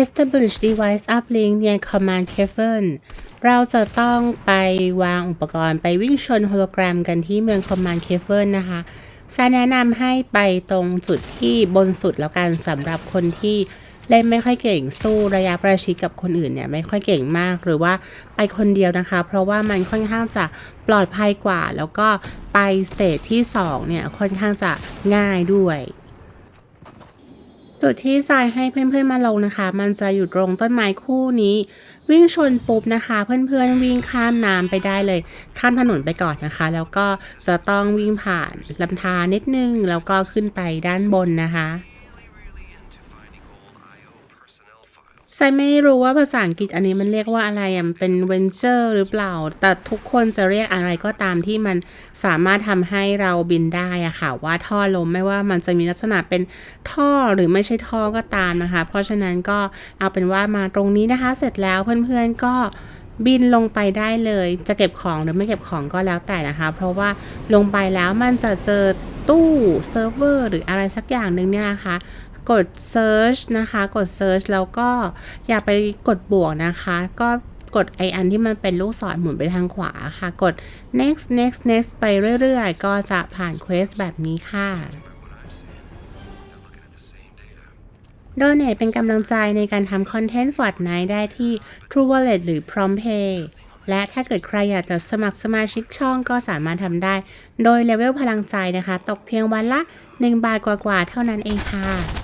establish device uplink near command cavern เราจะต้องไปวางอุปกรณ์ไปวิ่งชนโฮโลแกรมกันที่เมือง command cavern นะคะซาแนะนำให้ไปตรงจุดที่บนสุดแล้วกันสำหรับคนที่เล่นไม่ค่อยเก่งสู้ระยะประชิดกับคนอื่นเนี่ยไม่ค่อยเก่งมากหรือว่าไปคนเดียวนะคะ เพราะว่ามันค่อนข้างจะปลอดภัยกว่า แล้วก็ไปสเตจที่สองเนี่ยค่อนข้างจะง่ายด้วย จุดที่ทรายให้เพื่อนๆมาลงนะคะ มันจะอยู่ตรงต้นไม้คู่นี้ วิ่งชนปุ๊บนะคะ เพื่อนๆวิ่งข้ามน้ำไปได้เลย ข้ามถนนไปก่อนนะคะ แล้วก็จะต้องวิ่งผ่านลำธารนิดนึง แล้วก็ขึ้นไปด้านบนนะคะ ไซไม่รู้ว่าภาษาอังกฤษอันนี้มันเรียกว่าอะไรอะเป็นเวนเจอร์หรือเปล่า แต่ทุกคนจะเรียกอะไรก็ตามที่มันสามารถทำให้เราบินได้อะค่ะ ว่าท่อลมไม่ว่ามันจะมีลักษณะเป็นท่อหรือไม่ใช่ท่อก็ตามนะคะ เพราะฉะนั้นก็เอาเป็นว่ามาตรงนี้นะคะ เสร็จแล้วเพื่อนๆก็บินลงไปได้เลย จะเก็บของหรือไม่เก็บของก็แล้วแต่นะคะ เพราะว่าลงไปแล้วมันจะเจอตู้เซิร์ฟเวอร์หรืออะไรสักอย่างหนึ่งเนี่ยนะคะ กด search นะคะ กด search แล้วก็อย่าไปกดบวกนะคะ ก็กดไออันที่มันเป็นลูกศรหมุนไปทางขวาค่ะ กด next next next ไปเรื่อยๆ ก็จะผ่าน quest แบบนี้ค่ะ โดเนทเป็นกำลังใจในการทำคอนเทนต์ Fortnite ได้ที่ True Wallet หรือ PromptPay และถ้าเกิดใครอยากจะสมัครสมาชิกช่องก็สามารถทำได้ โดยเลเวลพลังใจนะคะ ตกเพียงวันละ 1 บาทกว่าๆเท่านั้นเองค่ะ